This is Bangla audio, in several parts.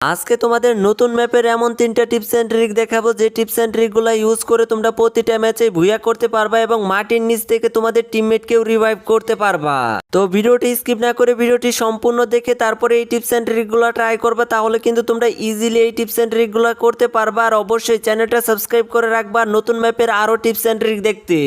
আজকে তোমাদের নতুন ম্যাপের এমন তিনটা টিপস অ্যান্ড ট্রিক দেখাবো, যে টিপস অ্যান্ড ট্রিকগুলো ইউজ করে তোমরা প্রতিটা ম্যাচে ভুইয়া করতে পারবা এবং মাটির নিচ থেকে তোমাদের টিমমেটকেও রিভাইভ করতে পারবা। তো ভিডিওটি স্কিপ না করে ভিডিওটি সম্পূর্ণ দেখে তারপরে এই টিপস অ্যান্ড ট্রিকগুলো ট্রাই করবা, তাহলে কিন্তু তোমরা ইজিলি এই টিপস অ্যান্ড ট্রিকগুলো করতে পারবা। আর অবশ্যই চ্যানেলটা সাবস্ক্রাইব করে রাখবা, নতুন ম্যাপের আরও টিপস অ্যান্ড ট্রিক দেখতে।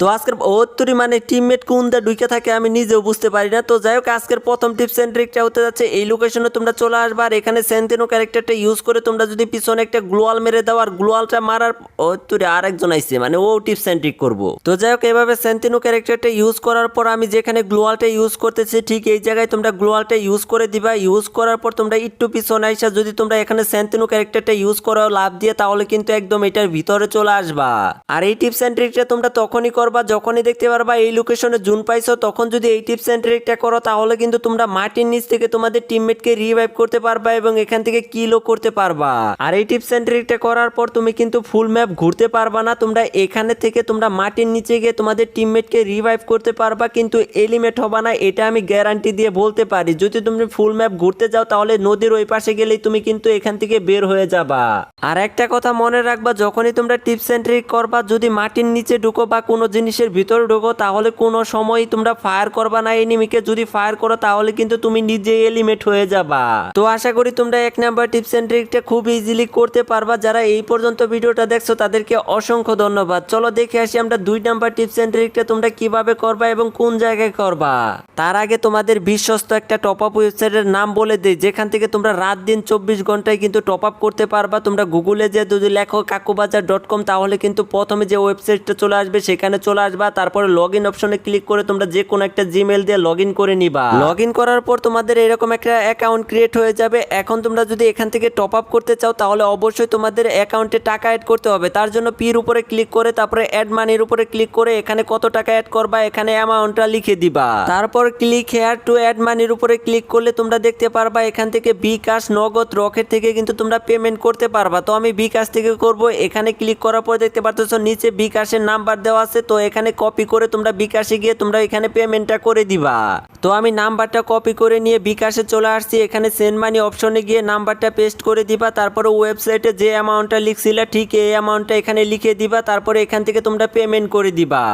তো আজকের ওত্তরি মানে টিমমেট কোনটা ডুইকে থাকে, আমি নিজেও বুঝতে পারি না। তো যাই হোক, আজকের প্রথম টিপস অ্যান্ড ট্রিকটা হতে যাচ্ছে, এই লোকেশনে তোমরা চলে আসবা আর এখানে সেন্টিনো ক্যারেক্টারটা ইউজ করে তোমরা যদি পিছনে একটা গ্লোয়াল মেরে দাও, আর গ্লোয়ালটা মারার ওত্তরি আরেকজন আইছে মানে ও টিপস অ্যান্ড ট্রিক করব। তো যাই হোক, এভাবে সেন্টিনো ক্যারেক্টারটা ইউজ করার পর আমি যেখানে গ্লোয়ালটা ইউজ করতেছি, ঠিক এই জায়গায় তোমরা গ্লোয়ালটা ইউজ করে দিবা। ইউজ করার পর তোমরা একটু পিছনে আইসা যদি তোমরা এখানে সেন্টিনো ক্যারেক্টারটা ইউজ করো লাভ দিয়ে, তাহলে কিন্তু একদম এটার ভিতরে চলে আসবা। আর এই টিপস অ্যান্ড ট্রিকটা তোমরা তখনই করবা, যখনই দেখতে পারবা এই লোকেশনে জুন পাইছো, তখন যদি এই টিপস অ্যান্ড ট্রিকটা করো, তাহলে কিন্তু তোমরা মাটির নিচ থেকে তোমাদের টিমমেটকে রিভাইভ করতে পারবা এবং এখান থেকে কিলও করতে পারবা। আর এই টিপস অ্যান্ড ট্রিকটা করার পর তুমি কিন্তু ফুল ম্যাপ ঘুরতে পারবা না, তোমরা এখানে থেকে তোমরা মাটির নিচে গিয়ে তোমাদের টিমমেটকে রিভাইভ করতে পারবা, কিন্তু এলিমেট হবা না, এটা আমি গ্যারান্টি দিয়ে বলতে পারি। যদি তুমি ফুল ম্যাপ ঘুরতে যাও, তাহলে নদীর ওই পাশে গেলেই তুমি কিন্তু এখান থেকে বের হয়ে যাবা। আর একটা কথা মনে রাখবা, যখনই তোমরা টিপস অ্যান্ড ট্রিক করবা, যদি মাটির নিচে ঢুকো বা কোনো জিনিসের ভিতরে ঢুকো, তাহলে কোনো সময় তোমরা ফায়ার করবা না এনিমিকে যদি ফায়ার করো, তাহলে কিন্তু তুমি নিজে এলিমেট হয়ে যাবা। তো আশা করি তোমরা এক নাম্বার টিপস অ্যান্ড ট্রিকটা খুব ইজিলি করতে পারবা। যারা এই পর্যন্ত ভিডিওটা দেখছ, তাদেরকে অসংখ্য ধন্যবাদ। চলো দেখে আসি আমরা দুই নাম্বার টিপস অ্যান্ড ট্রিকটা তোমরা কীভাবে করবা এবং কোন জায়গায় করবা। তার আগে তোমাদের বিশ্বস্ত একটা টপ আপ ওয়েবসাইটের নাম বলে দেই, যেখান থেকে তোমরা রাত দিন চব্বিশ ঘন্টায় কিন্তু টপ আপ করতে পারবা। তোমরা গুগলে যে যদি লেখো কাকুবাজার ডট কম তাহলে কিন্তু প্রথমে যে ওয়েবসাইটটা চলে আসবে, সেখানে চলে আসবা, তারপরে লগ ইন অপশনে ক্লিক করে তোমরা যে কোনো একটা জিমেল দিয়ে লগ ইন করে নিবা। লগ ইন করার পর তোমাদের এরকম একটা অ্যাকাউন্ট ক্রিয়েট হয়ে যাবে। এখন তোমরা যদি এখান থেকে টপ আপ করতে চাও, তাহলে অবশ্যই তোমাদের অ্যাকাউন্টে টাকা অ্যাড করতে হবে। তার জন্য পির উপরে ক্লিক করে, তারপরে অ্যাড মানির উপরে ক্লিক করে, এখানে কত টাকা অ্যাড করবা, এখানে অ্যামাউন্টটা লিখে দিবা। তারপর ক্লিক হেয়ার টু অ্যাড মানির উপরে ক্লিক করলে তোমরা দেখতে পারবা, এখান থেকে বিকাশ, নগদ রকেট থেকে কিন্তু তোমরা পেমেন্ট করতে পারবা। তো আমি বিকাশ থেকে করব, এখানে ক্লিক করার পর দেখতে পারতেছো, নিচে বিকাশের নাম্বার দেওয়া আছে, তো এখানে কপি করে তোমরা বিকাশে গিয়ে তোমরা এখানে পেমেন্টটা করে দিবা। তো আমি নাম্বারটা কপি করে নিয়ে বিকাশে চলে আসছি। এখানে সেন্ড মানি অপশনে গিয়ে নাম্বারটা পেস্ট করে দিবা। তারপর ওয়েবসাইটে যে অ্যামাউন্টটা লিখছিলা, ঠিক এই অ্যামাউন্টটা এখানে লিখে দিবা। তারপরে এখান থেকে তোমরা পেমেন্ট করে দিবা।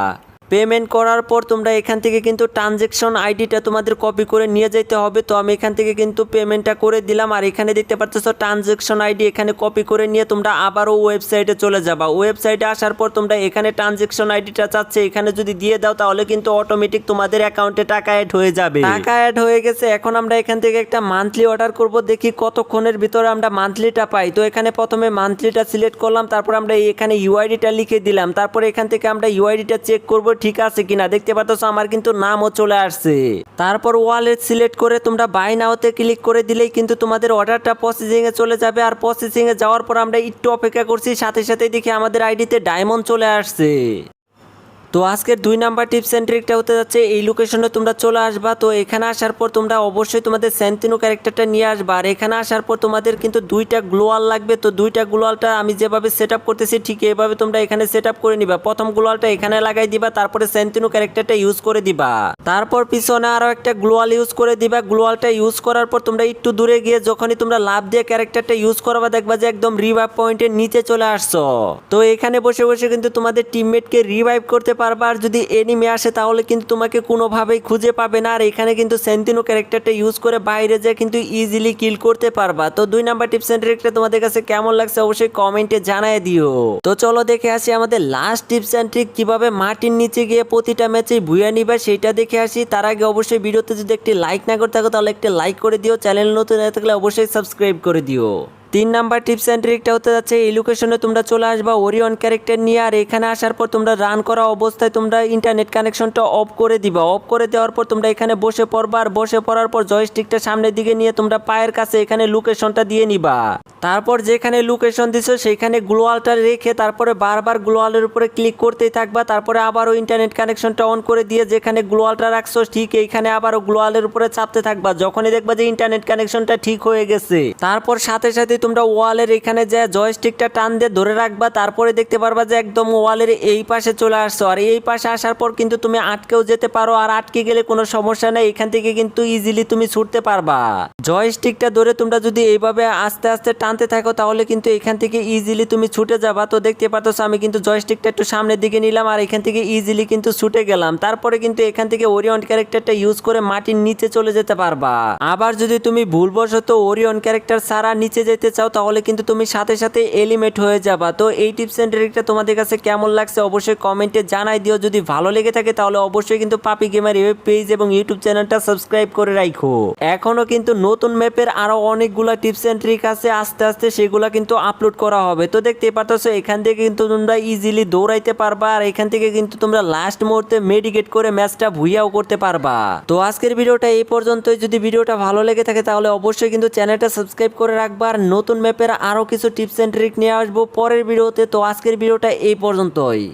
পেমেন্ট করার পর তোমরা এখান থেকে কিন্তু ট্রানজেকশন আইডিটা তোমাদের কপি করে নিয়ে যেতে হবে। তো আমি এখান থেকে কিন্তু পেমেন্টটা করে দিলাম। আর এখানে দেখতে পাচ্ছ ট্রানজেকশন আইডি এখানে কপি করে নিয়ে তোমরা আবারও ওয়েবসাইটে চলে যাবা। ওয়েবসাইটে আসার পর তোমরা এখানে ট্রানজেকশন আইডিটা চাচ্ছে। এখানে যদি দিয়ে দাও তাহলে কিন্তু অটোমেটিক তোমাদের অ্যাকাউন্টে টাকা অ্যাড হয়ে যাবে। টাকা অ্যাড হয়ে গেছে। এখন আমরা এখান থেকে একটা মান্থলি অর্ডার করব। দেখি কতক্ষণের ভিতরে আমরা মান্থলিটা পাই। তো এখানে প্রথমে মান্থলিটা সিলেক্ট করলাম। তারপর আমরা এখানে ইউআইডিটা লিখে দিলাম। তারপর এখান থেকে আমরা ইউআইডিটা চেক করব। ঠিক আছে কিনা? দেখতে পাচ্ছ আমার কিন্তু নামও চলে আসছে। তারপর ওয়ালেট সিলেক্ট করে তোমরা বাই নাওতে ক্লিক করে দিলেই কিন্তু তোমাদের অর্ডারটা প্রসেসিংয়ে চলে যাবে। আর প্রসেসিং এ যাওয়ার পর আমরা একটু অপেক্ষা করছি, সাথে সাথে দেখি আমাদের আইডিতে ডায়মন্ড চলে আসছে। তো আজকের দুই নাম্বার টিপস অ্যান্ড ট্রিকটা হতে যাচ্ছে, এই লোকেশনে তোমরা চলে আসবা। তো এখানে আসার পর তোমরা অবশ্যই তোমাদের স্যান্তিনো ক্যারেক্টারটা নিয়ে আসবা। আর এখানে আসার পর তোমাদের কিন্তু দুইটা গ্লোয়াল লাগবে। তো দুইটা গ্লোয়ালটা আমি যেভাবে সেট করতেছি, ঠিক এইভাবে তোমরা এখানে সেট করে নিবা। প্রথম গ্লোয়ালটা এখানে লাগাই দিবা, তারপরে স্যান্তিনো ক্যারেক্টারটা ইউজ করে দিবা। তারপর পিছনে আরও একটা গ্লোয়াল ইউজ করে দিবা। গ্লোয়ালটা ইউজ করার পর তোমরা একটু দূরে গিয়ে যখনই তোমরা লাভ দিয়ে ক্যারেক্টারটা ইউজ করবা, দেখবা যে একদম রিভাইভ পয়েন্টের নিচে চলে আসছো। তো এখানে বসে বসে কিন্তু তোমাদের টিমমেটকে রিভাইভ করতে পারবা আর যদি এনিমে আসে, তাহলে কিন্তু তোমাকে কোনোভাবেই খুঁজে পাবে না। আর এখানে কিন্তু সেন্টিনো ক্যারেক্টারটা ইউজ করে বাইরে যেয়ে কিন্তু ইজিলি কিল করতে পারবা। তো দুই নাম্বার টিপস অ্যান্ড ট্রিকটা তোমাদের কাছে কেমন লাগছে অবশ্যই কমেন্টে জানায় দিও। তো চলো দেখে আসি আমাদের লাস্ট টিপস অ্যান্ড ট্রিক কীভাবে মাটির নিচে গিয়ে প্রতিটা ম্যাচে ভুয়া নিবা, সেটা দেখে আসি। তার আগে অবশ্যই ভিডিওতে যদি একটি লাইক না করে থাকো, তাহলে একটি লাইক করে দিও। চ্যানেল নতুন থাকলে অবশ্যই সাবস্ক্রাইব করে দিও। তিন নাম্বার টিপস অ্যান্ড ট্রিকটা হতে যাচ্ছে, এই লোকেশনে তোমরা চলে আসবা ওরিয়ন ক্যারেক্টার নিয়ে, আর এখানে আসার পর তোমরা রান করা অবস্থায় তোমরা ইন্টারনেট কানেকশনটা অফ করে দিবা। অফ করে দেওয়ার পর তোমরা এখানে বসে পড়বা, আর বসে পড়ার পর জয়স্টিকটা সামনের দিকে নিয়ে তোমরা পায়ের কাছে এখানে লোকেশনটা দিয়ে নিবা। তারপর যেখানে লোকেশন দিছো, সেখানে গ্লোয়ালটা রেখে তারপরে বারবার গ্লোয়ালের উপরে ক্লিক করতেই থাকবা, তারপরে আবারও ইন্টারনেট কানেকশনটা অন করে দিয়ে যেখানে গ্লোয়ালটা রাখছো, ঠিক এইখানে আবারও গ্লোয়ালের উপরে চাপতে থাকবা, যখনই দেখবা যে ইন্টারনেট কানেকশনটা ঠিক হয়ে গেছে। তারপর সাথে সাথে যদি তোমরা ওয়ালের এখানে যে জয়স্টিকটা টান দিয়ে ধরে রাখবা, তারপরে দেখতে পারবা যে একদম ওয়ালের এই পাশে চলে আসছো। আর এই পাশে আসার পর কিন্তু তুমি আটকেও যেতে পারো আর আটকে গেলে কোনো সমস্যা নেই, এখান থেকে কিন্তু ইজিলি তুমি ছুটতে পারবা। জয়স্টিকটা ধরে তোমরা যদি এইভাবে আস্তে আস্তে টানতে থাকো, তাহলে কিন্তু এখান থেকে ইজিলি তুমি ছুটে যাবা। তো দেখতে পাচ্ছ আমি কিন্তু জয়স্টিকটা একটু সামনের দিকে নিলাম আর এখান থেকে ইজিলি কিন্তু ছুটে গেলাম। তারপরে কিন্তু এখান থেকে ওরিয়ন ক্যারেক্টারটা ইউজ করে মাটির নিচে চলে যেতে পারবা। আবার যদি তুমি ভুলবশত ওরিয়ন ক্যারেক্টার সারা নিচে যেতে চাও তাহলে কিন্তু তুমি সাথে সাথে এলিমেট হয়ে যাবা। তো এই টিপস এন্ড ট্রিকটা তোমাদের কাছে কেমন লাগছে অবশ্যই কমেন্টে জানাই দিও। যদি ভালো লেগে থাকে তাহলে অবশ্যই কিন্তু পাপি গেমার ওয়েব পেজ এবং ইউটিউব চ্যানেলটা সাবস্ক্রাইব করে রাখো এখনও কিন্তু নতুন ম্যাপের আরও অনেকগুলা টিপস এন্ড ট্রিক আছে। আস্তে আস্তে সেগুলা কিন্তু আপলোড করা হবে। তো দেখতে পাচ্ছ এখান থেকে কিন্তু তোমরা ইজিলি দৌড়াইতে পারবা আর এখান থেকে কিন্তু তোমরা লাস্ট মুহূর্তে মেডিকেট করে ম্যাচটা ভুইয়াও করতে পারবা। তো আজকের ভিডিওটা এই পর্যন্তই। যদি ভিডিওটা ভালো লেগে থাকে তাহলে অবশ্যই কিন্তু চ্যানেলটা সাবস্ক্রাইব করে রাখবা। আর নতুন ম্যাপের আরও কিছু টিপস অ্যান্ড ট্রিক নিয়ে আসব পরের ভিডিওতে। তো আজকের ভিডিওটা এই পর্যন্তই।